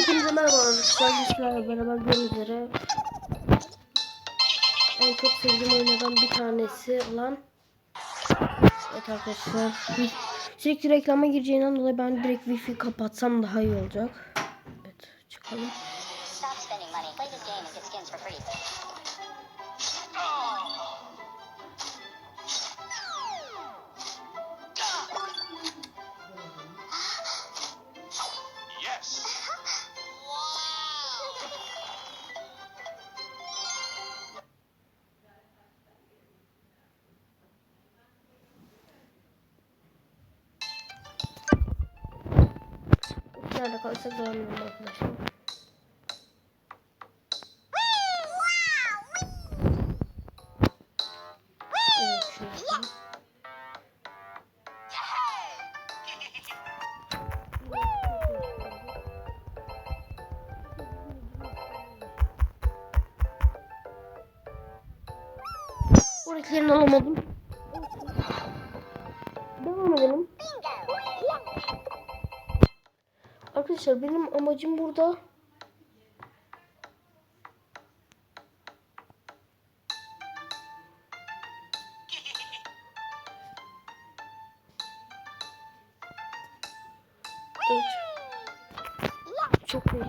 Hepinize merhaba arkadaşlar. Sizlerle beraber gördüğünüz üzere en çok sevdiğim oyunlardan bir tanesi olan Evet arkadaşlar sürekli reklama gireceğinden dolayı ben direkt wifi kapatsam daha iyi olacak. Evet çıkalım. Nerede kalırsak devam edelim arkadaşlar. Amacım burada Evet. Çok oldu.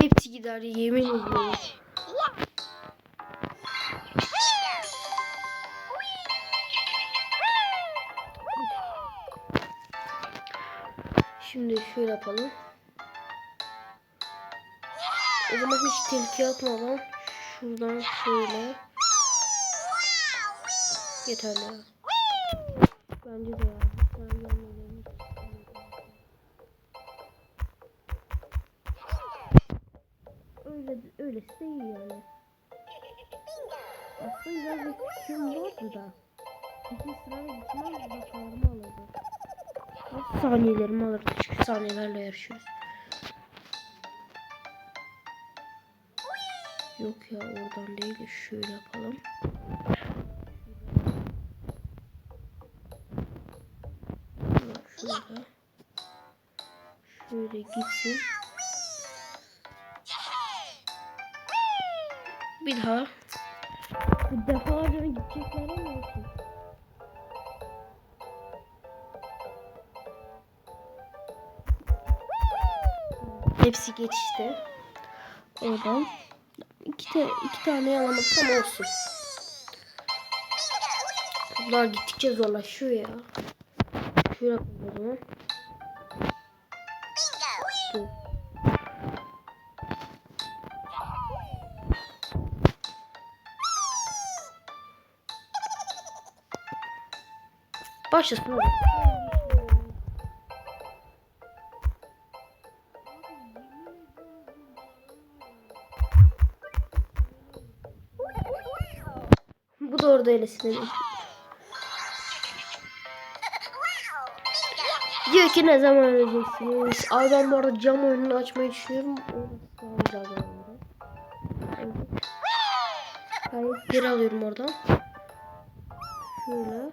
Hepsi gider yemin ediyorum. Şimdi şöyle yapalım. O zaman hiç tehlikeye atmadan şuradan şöyle. Yeterli. Bence de ya. Öyle, öylesi de iyi yani. Aslında biraz bir fikrim vardı da. İki sırayla gitmem başarımı alırdı. Saniyelerimi alırdı çünkü saniyelerle yarışıyoruz. Yok ya oradan değil de şöyle yapalım. Şöyle. Şöyle gitsin. Bir daha. Bir defalarca gidecekler ama olsun. Hepsi geçti. Oradan. İki, te, iki tane alamadık ama olsun. Bunlar gittikçe zorlaşıyor ya. Şöyle. Dur. Başlasın da dedim. Diyor ki ne zaman öleceksiniz? Abi ben bu arada cam oyununu açmayı düşünüyorum. Bir. Ben geri alıyorum oradan. Şöyle.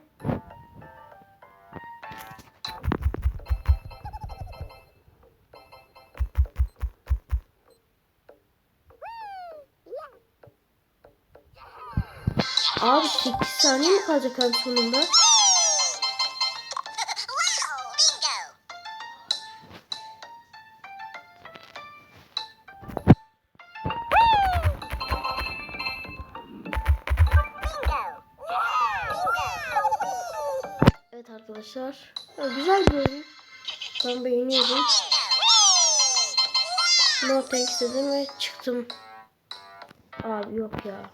Saniye mi kalacak abi sonunda? Evet arkadaşlar. Ya, güzel bir oyun. Ben beğeniyorum. No thanks dedim ve çıktım. Abi yok ya.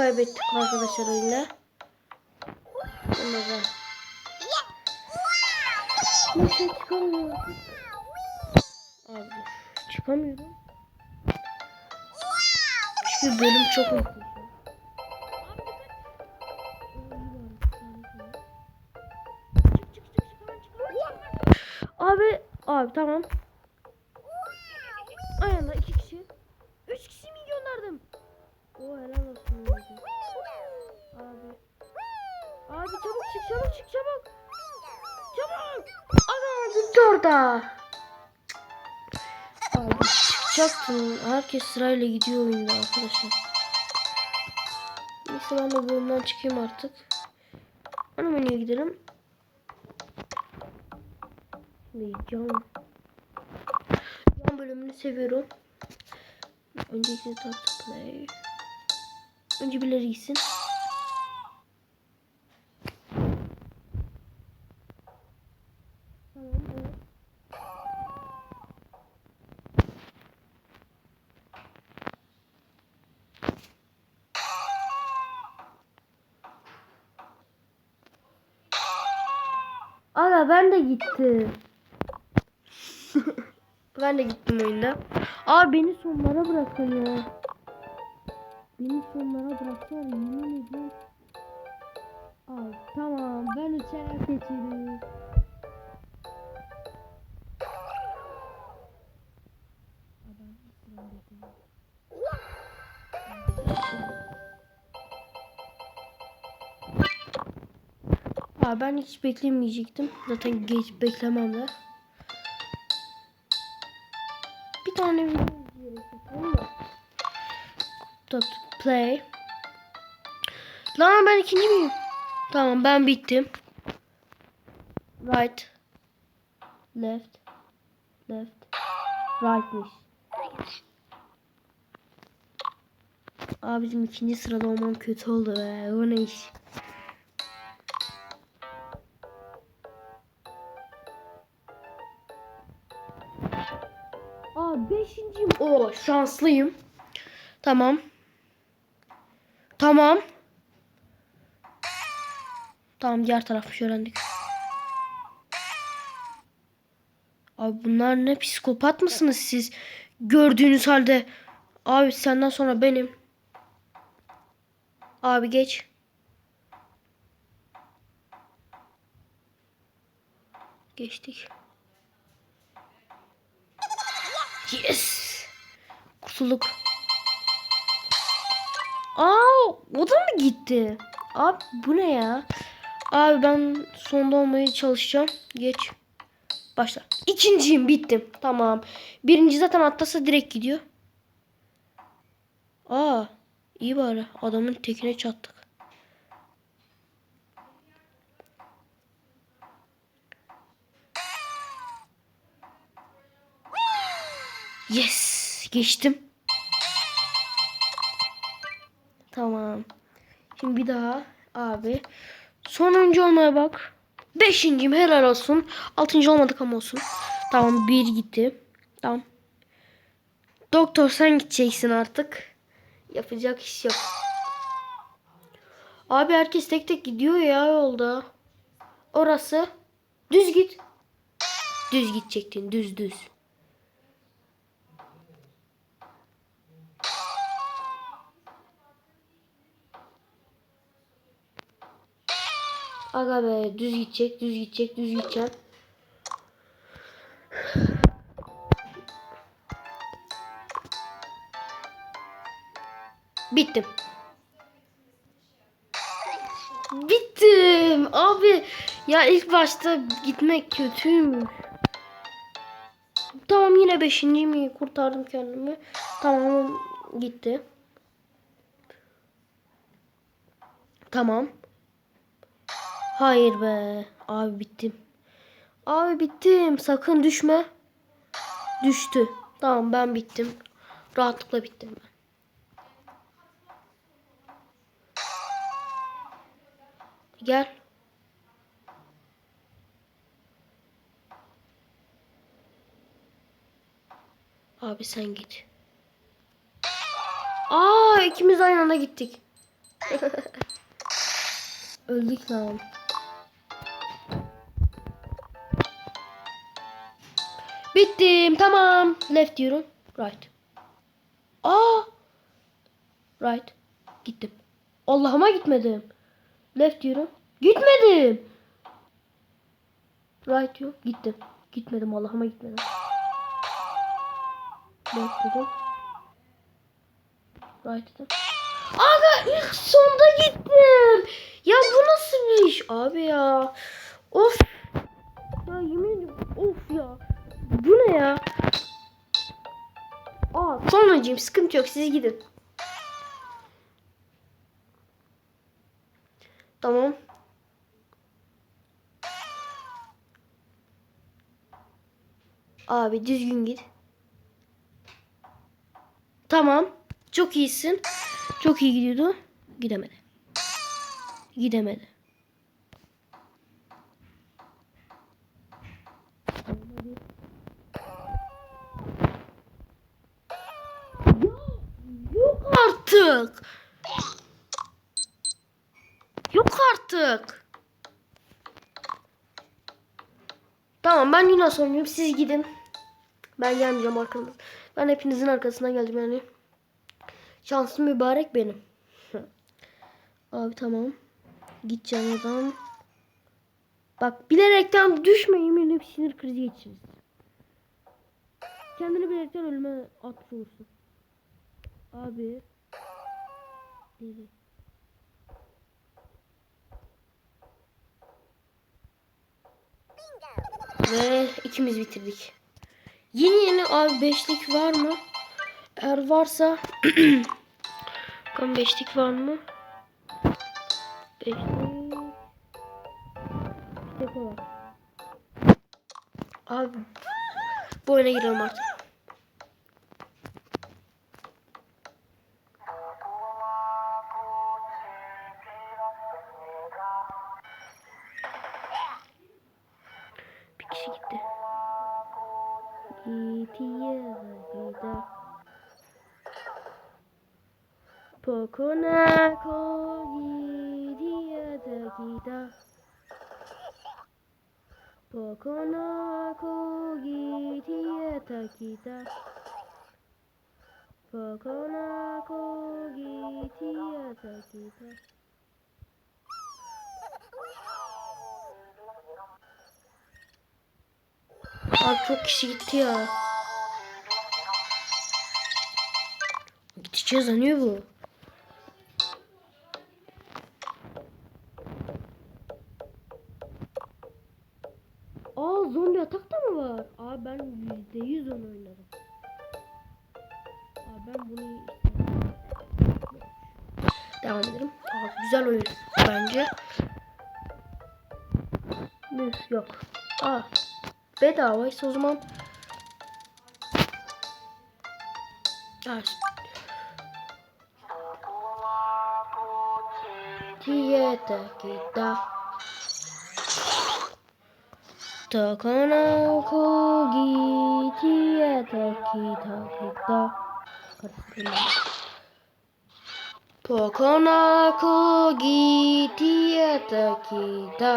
Kaybettik arkadaşlar oyunda. Onları. Kimse çıkamıyor. Abi çıkamıyorum. Şu bölüm çok mutluyum. Abi, abi tamam. Çıkacaktım. Herkes sırayla gidiyor oyunda arkadaşlar. Neyse ben de oyundan çıkayım artık. Ana menüye gidelim. Can. Can bölümünü seviyorum. Önceki tat play. Önce birileri gitsin. Tamam, evet. Aga ben de gittim. ben de gittim oyunda. Aa beni sonlara bırakın ya. Beni sonlara bıraktılar yemin ediyorum. Aa tamam ben uçarak seçiyorum. Aa ben hiç beklemeyecektim. Zaten geç beklemem de. Bir tane video. Dot play. Lan ben ikinci miyim? Tamam ben bittim. Right. Left. Left. Rightmiş. Abi bizim ikinci sırada olmam kötü oldu be. O ne iş? Oo şanslıyım. Tamam. Tamam. Tamam diğer tarafmış öğrendik. Abi bunlar ne psikopat mısınız siz? Gördüğünüz halde. Abi senden sonra benim. Abi geç. Geçtik. Yes. Kurtulduk. Aa, o da mı gitti? Abi bu ne ya? Abi ben sonda olmaya çalışacağım. Geç. Başla. İkinciyim bittim. Tamam. Birinci zaten atlasa direkt gidiyor. Aa, iyi bari. Adamın tekine çattık. Yes, geçtim. Tamam. Şimdi bir daha abi. Sonuncu olmaya bak. Beşinciyim helal olsun. Altıncı olmadık ama olsun. Tamam bir gitti. Tamam. Doktor sen gideceksin artık. Yapacak iş yok. Abi herkes tek tek gidiyor ya yolda. Orası. Düz git. Düz gidecektin düz düz. Aga be düz gidecek, düz gidecek, düz gidecek. Bittim. Bittim. Abi ya ilk başta gitmek kötüymüş. Tamam yine beşinciyim. Kurtardım kendimi. Tamam gitti. Tamam. Hayır be. Abi bittim. Abi bittim. Sakın düşme. Düştü. Tamam ben bittim. Rahatlıkla bittim ben. Gel. Abi sen git. Aa ikimiz aynı anda gittik. Öldük lan. Bittim. Tamam. Left diyorum. Right. Aa. Right. Gittim. Allah'ıma gitmedim. Left diyorum. Gitmedim. Right diyor. Gittim. Gitmedim. Allah'ıma gitmedim. Left dedim. Right dedim. Aga ilk sonda gittim. Ya bu nasıl bir iş abi ya. Of. Ya yemin ediyorum of ya. Bu ne ya? Aa sonuncuyum sıkıntı yok siz gidin. Tamam. Abi düzgün git. Tamam. Çok iyisin. Çok iyi gidiyordu. Gidemedi. Gidemedi. Ya, Yok artık. Yok artık. Tamam ben sonuncuyum. Siz gidin. Ben gelmeyeceğim arkanızdan. Ben hepinizin arkasından geldim yani. Şanslı mübarek benim. Abi tamam. Gideceğim adam. Bak bilerekten düşme yemin hep sinir krizi geçiririz. Kendini bilerekten ölüme atmış olursun. Abi. Deli. Ve ikimiz bitirdik. Yeni yeni abi beşlik var mı? Eğer varsa Bakalım beşlik var mı? Beşlik. Abi bu oyuna girelim artık. Pokonako da gidiyor. Abi çok kişi gitti ya. Gideceğiz anıyor bu. Üf, Yok. Aa, bedavaysa o zaman. Aa, Tieta kita Takana kogi tieta kita kita Pokona kogi tieta kita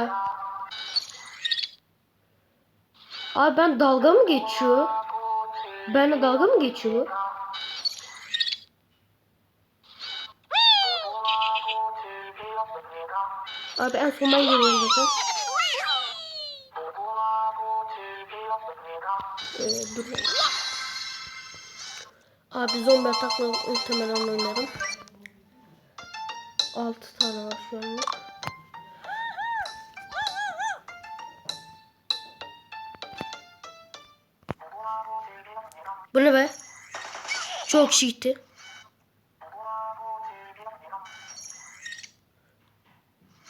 Abi ben dalga mı geçiyor? Ben dalga mı geçiyor? Abi en son ben geliyorum zaten. Ee, dur. Abi zombi atakla muhtemelen oynarım. 6 tane var şu anda. Bu ne be? Çok gitti.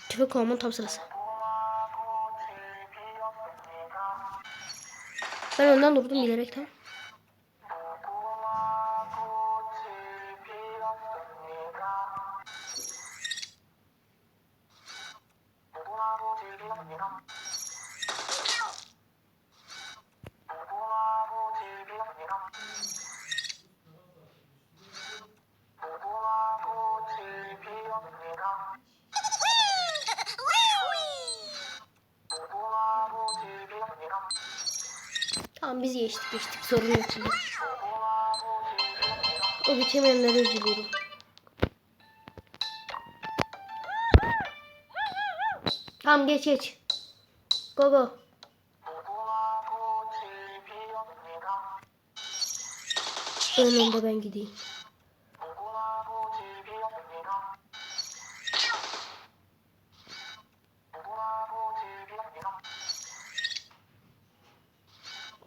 Tüfek olmanın tam sırası. Ben önden durdum bilerekten. Geçemeyenlere üzülüyorum. Tamam geç geç. Go go. Önünde ben gideyim.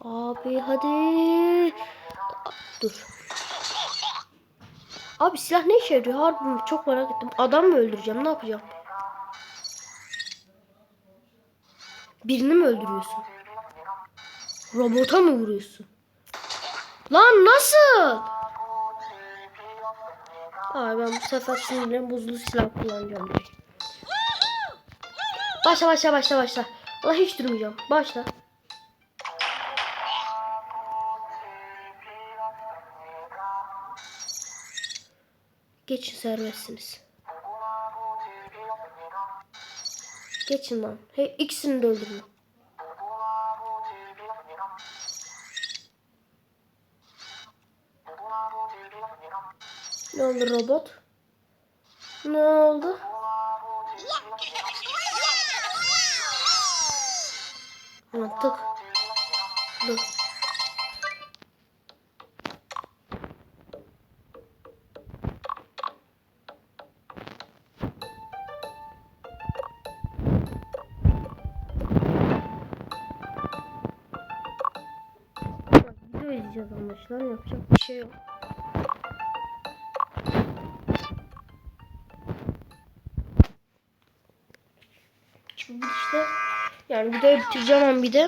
Abi hadi. Abi silah ne işe yarıyor? Harbi çok merak ettim. Adam mı öldüreceğim? Ne yapacağım? Birini mi öldürüyorsun? Robota mı vuruyorsun? Lan nasıl? Abi ben bu sefer sinirlerim bozulu silah kullanacağım. Başla başla başla başla. Allah hiç durmayacağım. Başla. Geçin serbestsiniz. Geçin lan. Hey, ikisini de öldürün. Ne oldu robot? Ne oldu? Anlattık. Dur. Arkadaşlar. Yapacak bir şey yok. Şimdi işte yani videoyu bitireceğim ama bir de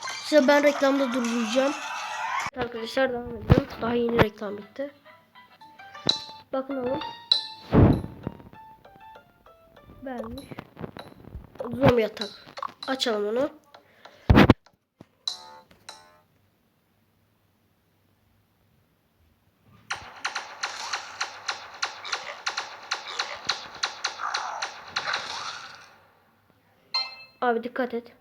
size ben reklamda durduracağım. Arkadaşlar devam edelim. Daha yeni reklam bitti. Bakın oğlum. Vermiş. Zombi yatak. Açalım onu. Abi dikkat et.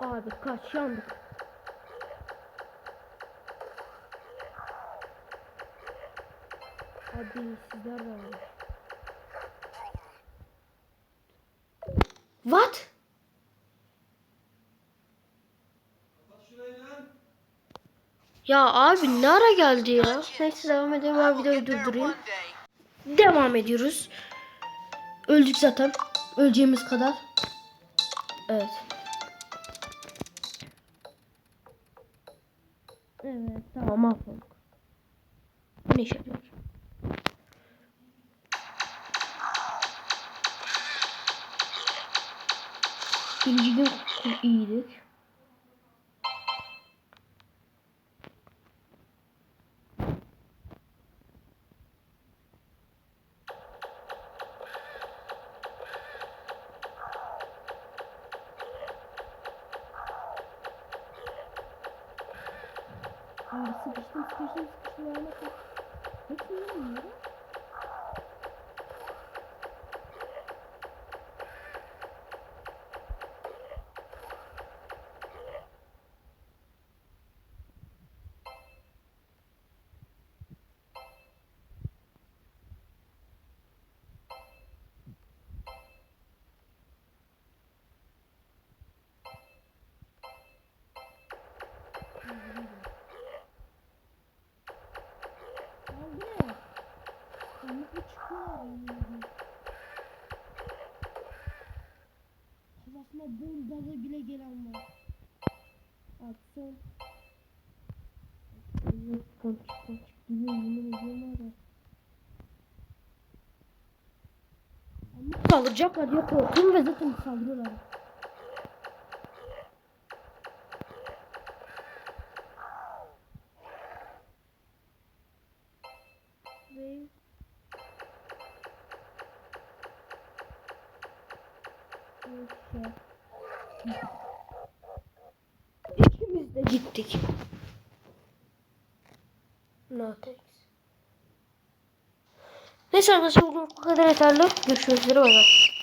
Abi kaç yandık. Abi. What? Ya abi ne ara geldi ya? Neyse devam edelim ben videoyu durdurayım. Devam ediyoruz. Öldük zaten. Öleceğimiz kadar. Evet. Evet tamam mahvolduk. Ne işe yarıyor? Birinci gün iyiydik. Abi sıkıştım sıkıştım sıkıştım ya nasıl? Hepsi yiyorum ya. Abi. Kanlıklı çıkıyor. Kafasına bombalı bile gelen var. Atsın. Ponçik ponçik gibi yemin ediyorum var ya. Ama saldıracaklar diye korkuyorum ve zaten saldırıyorlar. Ve Neyse. İkimiz de gittik. Natex. Neyse arkadaşlar bu kadar yeterli. Görüşmek üzere. Bay.